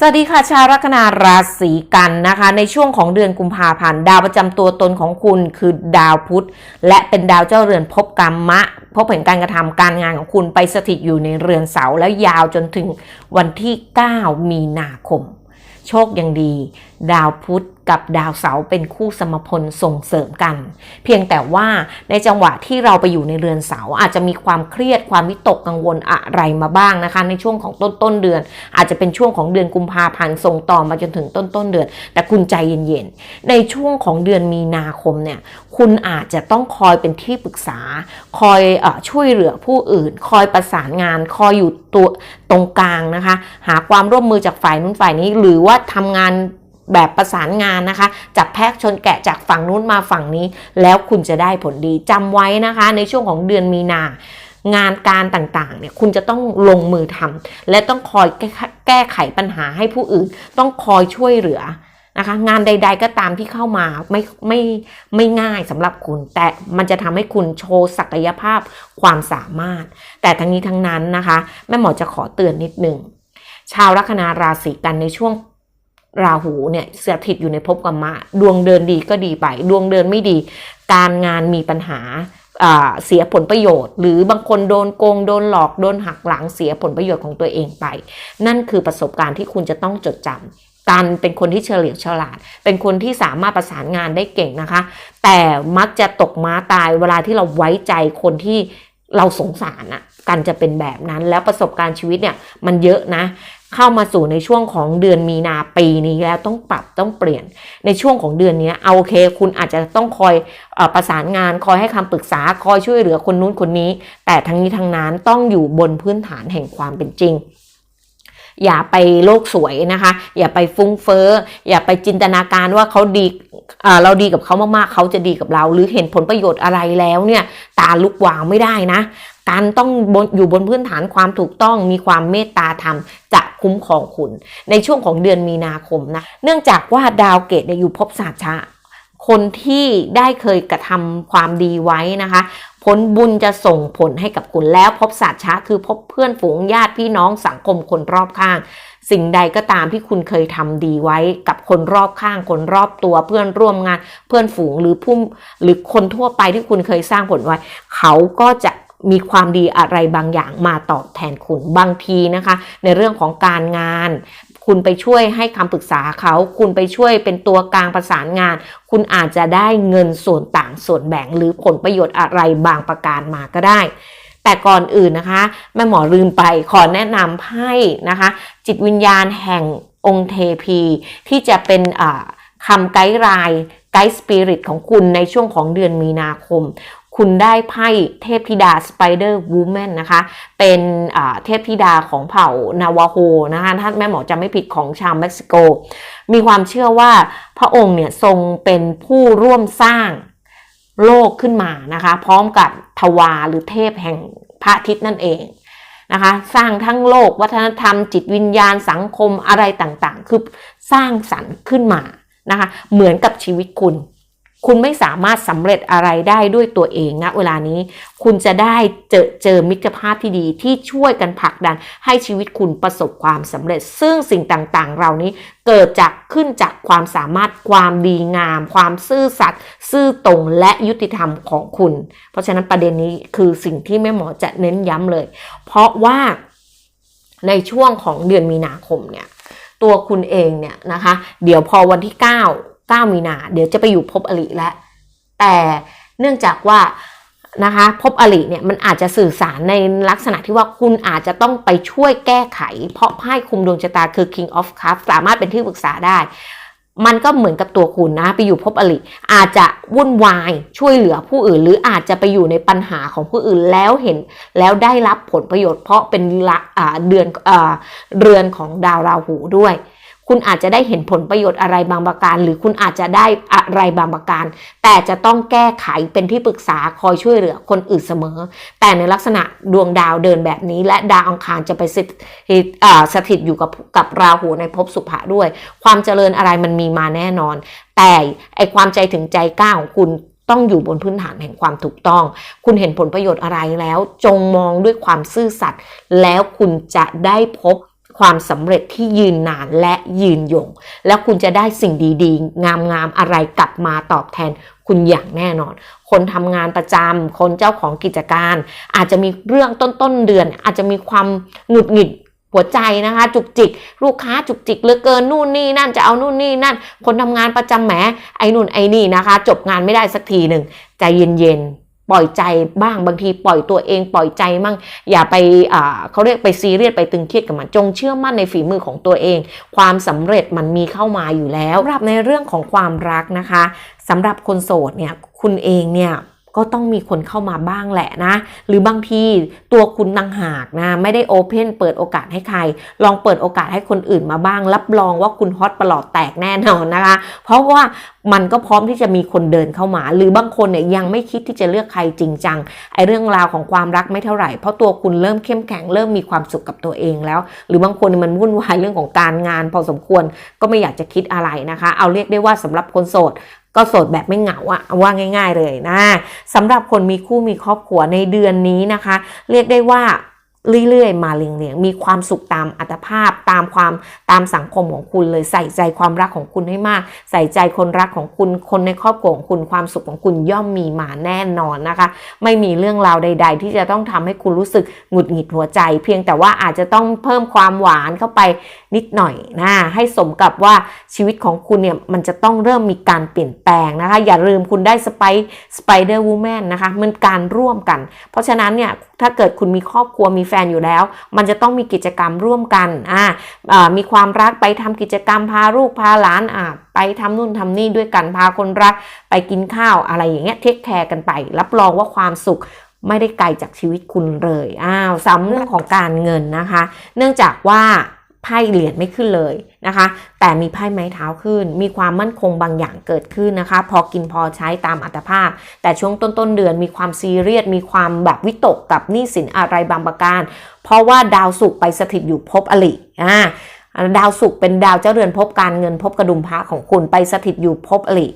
สวัสดีค่ะชาวลัคนาราศีกันนะคะ ในช่วงของเดือนกุมภาพันธ์ดาวประจำตัวตนของคุณคือดาวพุธ และเป็นดาวเจ้าเรือนภพกรรมะ พบเห็นการกระทำการงานของคุณไปสถิตอยู่ในเรือนเสาแล้วยาวจนถึงวันที่ 9 มีนาคม โชคยังดี ดาวพุธกับดาวเสาร์เป็นคู่สมพลส่งเสริมกัน เพียงแต่ว่าในจังหวะที่เราไปอยู่ในเรือนเสาร์อาจจะมีความเครียดความวิตกกังวลอะไรมาบ้างนะคะ ในช่วงของต้นต้นเดือน อาจจะเป็นช่วงของเดือนกุมภาพันธ์ส่งต่อมาจนถึงต้นต้นเดือน แต่คุณใจเย็นๆในช่วงของเดือนมีนาคมเนี่ยคุณอาจจะต้องคอยเป็นที่ปรึกษา คอยอช่วยเหลือผู้อื่น คอยประสานงาน คอยอยู่ตัวตรงกลางนะคะ หาความร่วมมือจากฝ่ายนู้นฝ่ายนี้ หรือว่าทำงาน แบบประสานงานนะคะ จับแพะชนแกะจากฝั่งนู้นมาฝั่งนี้ แล้วคุณจะได้ผลดีจำไว้นะคะ ในช่วงของเดือนมีนางานการต่างๆเนี่ยคุณจะต้องลงมือทำและต้องคอยแก้ไขปัญหาให้ผู้อื่น ต้องคอยช่วยเหลือนะคะ งานใด ๆ ก็ตามที่เข้ามาไม่ไม่ไม่ง่ายสำหรับคุณ แต่มันจะทำให้คุณโชว์ศักยภาพความสามารถ แต่ทั้งนี้ทั้งนั้นนะคะ แม่หมอจะขอเตือนนิดนึงชาวลัคนาราศีกันในช่วง ราหูเนี่ยสถิตอยู่ในภพกรรมะ ดวงเดินดีก็ดีไป ดวงเดินไม่ดี การงานมีปัญหาเสียผลประโยชน์ หรือบางคนโดนโกงโดนหลอกโดนหักหลังเสียผลประโยชน์ของตัวเองไป นั่นคือประสบการณ์ที่คุณจะต้องจดจำการเป็นคนที่เฉลียวฉลาด เป็นคนที่สามารถประสานงานได้เก่งนะคะ แต่มักจะตกม้าตายเวลาที่เราไว้ใจคนที่เราสงสารอะกันจะเป็นแบบนั้นแล้วประสบการณ์ชีวิตเนี่ยมันเยอะนะ เข้ามาสู่ในช่วงของเดือนมีนาปีนี้แล้วต้องปรับต้องเปลี่ยนในช่วงของเดือนนี้เอาโอเค คุณอาจจะต้องคอยออประสานงานคอยให้คำปรึกษาคอยช่วยเหลือคนนู้นคนนี้ แต่ทั้งนี้ทั้งนั้นต้องอยู่บนพื้นฐานแห่งความเป็นจริง อย่าไปโลกสวยนะคะ อย่าไปฟุ้งเฟ้อ อย่าไปจินตนาการว่าเขาดีเอ่อเราดีกับเขามากๆ เขาจะดีกับเรา หรือเห็นผลประโยชน์อะไรแล้วเนี่ย ตาลุกวาวไม่ได้นะ การต้องอยู่บนพื้นฐานความถูกต้องมีความเมตตาธรรมจะคุ้มครองคุณ ในช่วงของเดือนมีนาคมนะ เนื่องจากว่าดาวเกตอยู่ภพศาสตร์ชะ คนที่ได้เคยกระทำความดีไว้นะคะ ผลบุญจะส่งผลให้กับคุณแล้วพบศาสตร์ชะคือพบเพื่อนฝูงญาติพี่น้องสังคมคนรอบข้าง สิ่งใดก็ตามที่คุณเคยทำดีไว้กับคนรอบข้าง คนรอบตัวเพื่อนร่วมงาน เพื่อนฝูงหรือผู้หรือคนทั่วไปที่คุณเคยสร้างผลไว้ เขาก็จะมีความดีอะไรบางอย่างมาตอบแทนคุณบางทีนะคะ ในเรื่องของการงาน คุณไปช่วยให้คำปรึกษาเขา คุณไปช่วยเป็นตัวกลางประสานงาน คุณอาจจะได้เงินส่วนต่างส่วนแบ่ง หรือผลประโยชน์อะไรบางประการมาก็ได้ แต่ก่อนอื่นนะคะแม่หมอลืมไปขอแนะนำให้นะคะ จิตวิญญาณแห่งองค์เทพี ที่จะเป็นคำไกด์ไลน์ไกด์สปิริตของคุณในช่วงของเดือนมีนาคม คุณได้ไพ่เทพธิดาสไปเดอร์วูแมนนะคะ เป็นเทพธิดาของเผ่านาวาโฮนะคะถ้าแม่หมอจำไม่ผิดของชาวเม็กซิโก มีความเชื่อว่าพระองค์เนี่ยทรงเป็นผู้ร่วมสร้างโลกขึ้นมานะคะ พร้อมกับทวาหรือเทพแห่งพระอาทิตย์นั่นเองนะคะสร้างทั้งโลกวัฒนธรรม จิตวิญญาณสังคมอะไรต่างๆ คือสร้างสรรค์ขึ้นมานะคะเหมือนกับชีวิตคุณ คุณไม่สามารถสำเร็จอะไรได้ด้วยตัวเองนะเวลานี้ คุณจะได้เจอเจอมิตรภาพที่ดีที่ช่วยกันผลักดัน ให้ชีวิตคุณประสบความสำเร็จ ซึ่งสิ่งต่างๆ เหล่านี้เกิดจากขึ้นจากความสามารถความดีงาม ความซื่อสัตย์ซื่อตรงและยุติธรรมของคุณ เพราะฉะนั้นประเด็นนี้คือสิ่งที่แม่หมอจะเน้นย้ำเลย เพราะว่าในช่วงของเดือนมีนาคมเนี่ยตัวคุณเองเนี่ยนะคะ เดี๋ยวพอวันที่ 9 9 มีนา เดี๋ยวจะไปอยู่ภพอริแล้ว แต่เนื่องจากว่านะคะภพอริเนี่ยมันอาจจะสื่อสารในลักษณะที่ว่าคุณอาจจะต้องไปช่วยแก้ไข เพราะไพ่คุมดวงชะตาคือ King of Cups สามารถเป็นที่ปรึกษาได้ มันก็เหมือนกับตัวคุณนะ ไปอยู่ภพอริอาจจะวุ่นวายช่วยเหลือผู้อื่น หรืออาจจะไปอยู่ในปัญหาของผู้อื่นแล้วเห็นแล้วได้รับผลประโยชน์เพราะเป็นเดือนอเรือนของดาวราหูด้วย คุณอาจจะได้เห็นผลประโยชน์อะไรบางประการ หรือคุณอาจจะได้อะไรบางประการ แต่จะต้องแก้ไขเป็นที่ปรึกษาคอยช่วยเหลือคนอื่นเสมอ แต่ในลักษณะดวงดาวเดินแบบนี้ และดาวอังคารจะไปสถิตอ่าสถิตอยู่กับกับราหูในภพสุภะด้วย ความเจริญอะไรมันมีมาแน่นอน แต่ไอความใจถึงใจกล้าของคุณต้องอยู่บนพื้นฐานแห่งความถูกต้อง คุณเห็นผลประโยชน์อะไรแล้ว จงมองด้วยความซื่อสัตย์แล้วคุณจะได้พบ ความสำเร็จที่ยืนนานและยืนยง แล้วคุณจะได้สิ่งดีๆ งามๆอะไรกลับมาตอบแทนคุณอย่างแน่นอน คนทำงานประจำคนเจ้าของกิจการ อาจจะมีเรื่องต้นๆเดือน อาจจะมีความหงุดหงิดหัวใจนะคะ จุกจิก ลูกค้าจุกจิกเหลือเกินนู่นนี่นั่นจะเอานู่นนี่นั่น คนทำงานประจำแหมไอ้นู่นไอ้นี่นะคะ จบงานไม่ได้สักทีหนึ่งใจเย็นๆ ปล่อยใจบ้างบางทีปล่อยตัวเองปล่อยใจมั่งอย่าไปเขาเรียกไปซีเรียสไปตึงเครียดกับมันจงเชื่อมั่นในฝีมือของตัวเอง ความสำเร็จมันมีเข้ามาอยู่แล้วสำหรับในเรื่องของความรักนะคะสำหรับคนโสดเนี่ยคุณเองเนี่ย ก็ต้องมีคนเข้ามาบ้างแหละนะ หรือบางทีตัวคุณตังหากนะ ไม่ได้โอเพนเปิดโอกาสให้ใคร ลองเปิดโอกาสให้คนอื่นมาบ้าง รับรองว่าคุณฮอตประหลอดแตกแน่นอนนะคะ เพราะว่ามันก็พร้อมที่จะมีคนเดินเข้ามา หรือบางคนเนี่ยยังไม่คิดที่จะเลือกใครจริงจังไอ้เรื่องราวของความรักไม่เท่าไหร่ เพราะตัวคุณเริ่มเข้มแข็งเริ่มมีความสุขกับตัวเองแล้ว หรือบางคนมันวุ่นวายเรื่องของการงาน พอสมควรก็ไม่อยากจะคิดอะไรนะคะ เอาเรียกได้ว่าสำหรับคนโสด ก็โสดแบบไม่เหงาอะว่าง่าย ๆเลยนะสำหรับคนมีคู่มีครอบครัวในเดือนนี้นะคะ เรียกได้ว่า เรื่อยๆ มาเลียงๆ มีความสุขตามอัตภาพตามความตามสังคมของคุณเลยใส่ใจความรักของคุณให้มาก ใส่ใจคนรักของคุณคนในครอบครัวของคุณความสุขของคุณย่อมมีมาแน่นอนนะคะ ไม่มีเรื่องราวใด ๆ ที่จะต้องทำให้คุณรู้สึกหงุดหงิดหัวใจ เพียงแต่ว่าอาจจะต้องเพิ่มความหวานเข้าไปนิดหน่อยนะให้สมกับว่าชีวิตของคุณเนี่ยมันจะต้องเริ่มมีการเปลี่ยนแปลงนะคะ อย่าลืมคุณได้สไปสไปเดอร์วูแมนนะคะมันการร่วมกัน เพราะฉะนั้นเนี่ยถ้าเกิดคุณมีครอบครัวมีแฟนอยู่แล้ว มันจะต้องมีกิจกรรมร่วมกันอ่ามีความรักไปทำกิจกรรมพาลูกพาหลานอ่าไปทำนู่นทำนี่ด้วยกันพาคนรัก ไปกินข้าวอะไรอย่างเงี้ยเทคแคร์กันไป รับรองว่าความสุขไม่ได้ไกลจากชีวิตคุณเลยอ้าวสำเรื่องของการเงินนะคะ เนื่องจากว่า ไพ่เหรียญไม่ขึ้นเลยนะคะ แต่มีไพ่ไม้เท้าขึ้น มีความมั่นคงบางอย่างเกิดขึ้นนะคะ พอกินพอใช้ตามอัตภาพ แต่ช่วงต้นต้นๆเดือนมีความซีเรียส มีความแบบวิตกกับหนี้สินอะไรบางประการ เพราะว่าดาวศุกร์ไปสถิตอยู่ภพอลิอ่า ดาวศุกร์เป็นดาวเจ้าเรือนพบการเงินพบกระดุมพระของคุณไปสถิตอยู่พบอริ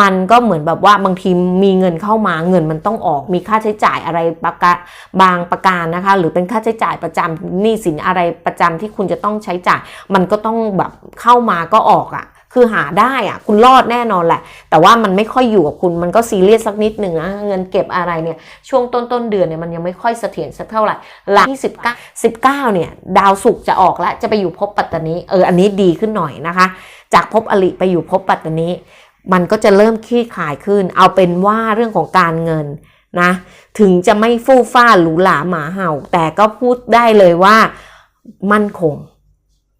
มันก็เหมือนแบบว่าบางทีมีเงินเข้ามาเงินมันต้องออกมีค่าใช้จ่ายอะไรประกะบางประการนะคะ หรือเป็นค่าใช้จ่ายประจำหนี้สินอะไรประจำที่คุณจะต้องใช้จ่าย มันก็ต้องแบบเข้ามาก็ออกอะ่ะ คือหาได้อะคุณรอดแน่นอนแหละ แต่ว่ามันไม่ค่อยอยู่กับคุณมันก็ซีเรียสสักนิดหนึ่งนะเงินเก็บอะไรเนี่ยช่วงต้นต้นเดือนเนี่ยมันยังไม่ค่อยเสถียรสักเท่าไหร่หลังที่ 19 19เนี่ยดาวศุกร์จะออกแล้วจะไปอยู่ภพปัตตานีเอออันนี้ดีขึ้นหน่อยนะคะ จากภพอลิไปอยู่ภพปัตตานีมันก็จะเริ่มคลี่คลายขึ้น เอาเป็นว่าเรื่องของการเงินนะถึงจะไม่ฟู่ฟ้าหรูหราหมาเห่า แต่ก็พูดได้เลยว่ามั่นคง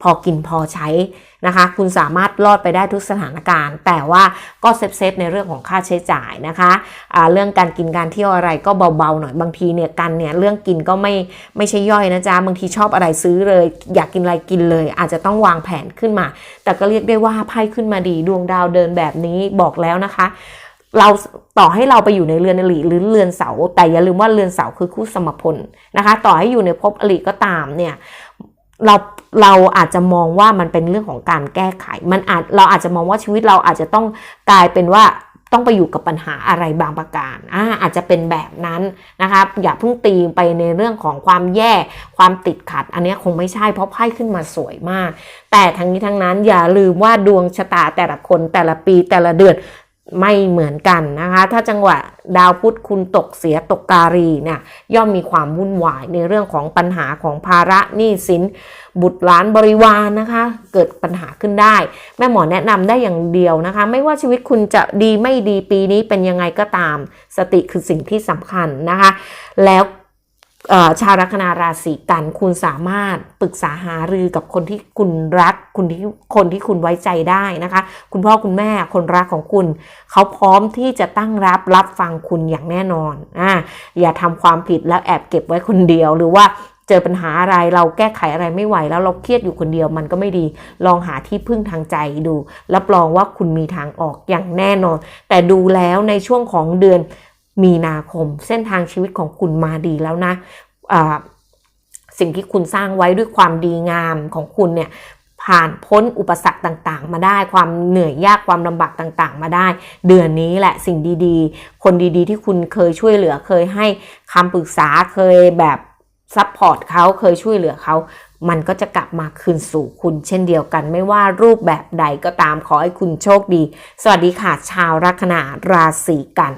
พอกินพอใช้นะคะ คุณสามารถรอดไปได้ทุกสถานการณ์ แต่ว่าก็เซฟเซฟในเรื่องของค่าใช้จ่ายนะคะอ่าเรื่องการกินการเที่ยวอะไรก็เบาๆหน่อยบางทีเนี่ยกันเนี่ยเรื่องกินก็ไม่ไม่ใช่ย่อยนะจ๊ะบางทีชอบอะไรซื้อเลย อยากกินอะไรกินเลย อาจจะต้องวางแผนขึ้นมา แต่ก็เรียกได้ว่าไพ่ขึ้นมาดีดวงดาวเดินแบบนี้บอกแล้วนะคะเราต่อให้เราไปอยู่ในเรือนอริหรือเรือนเสา แต่อย่าลืมว่าเรือนเสาคือคู่สมพลนะคะ ต่อให้อยู่ในภพอริก็ตามเนี่ยเรา เราอาจจะมองว่ามันเป็นเรื่องของการแก้ไข มันอาจเราอาจจะมองว่าชีวิตเราอาจจะต้องกลายเป็นว่าต้องไปอยู่กับปัญหาอะไรบางประการอาอาจจะเป็นแบบนั้นนะคะอย่าเพิ่งตีไปในเรื่องของความแย่ความติดขัด อันนี้คงไม่ใช่เพราะไพ่ขึ้นมาสวยมาก แต่ทั้งนี้ทั้งนั้นอย่าลืมว่าดวงชะตาแต่ละคนแต่ละปีแต่ละเดือน ไม่เหมือนกันนะคะ ถ้าจังหวะดาวพุธคุณตกเสียตกการีเนี่ยย่อมมีความวุ่นวายในเรื่องของปัญหาของภาระหนี้สิน บุตรหลานบริวารนนะคะ เกิดปัญหาขึ้นได้ แม่หมอแนะนำได้อย่างเดียวนะคะ ไม่ว่าชีวิตคุณจะดีไม่ดีปีนี้เป็นยังไงก็ตาม สติคือสิ่งที่สำคัญนะคะ แล้ว ชาวลัคนาราศีกันคุณสามารถปรึกษาหารือกับคนที่คุณรักคุณที่คนที่คุณไว้ใจได้นะคะ คุณพ่อคุณแม่คนรักของคุณ เขาพร้อมที่จะตั้งรับรับฟังคุณอย่างแน่นอนอ่าอย่าทำความผิดแล้วแอบเก็บไว้คนเดียวหรือว่าเจอปัญหาอะไรเราแก้ไขอะไรไม่ไหวแล้วเราเครียดอยู่คนเดียวมันก็ไม่ดี ลองหาที่พึ่งทางใจดูรับรองว่าคุณมีทางออกอย่างแน่นอน แต่ดูแล้วในช่วงของเดือน มีนาคม เส้นทางชีวิตของคุณมาดีแล้วนะอ่าสิ่งที่คุณสร้างไว้ด้วยความดีงามของคุณเนี่ยผ่านพ้นอุปสรรคต่างๆ มาได้ความเหนื่อยยากความลำบากต่างๆ มาได้ เดือนนี้แหละสิ่งดีๆ คนดีๆ ที่คุณเคยช่วยเหลือเคยให้คำปรึกษาเคยแบบซัพพอร์ตเขาเคยช่วยเหลือเขามันก็จะกลับมาคืนสู่คุณเช่นเดียวกัน ไม่ว่ารูปแบบใดก็ตามขอให้คุณโชคดี สวัสดีค่ะชาวลัคนาราศีกัน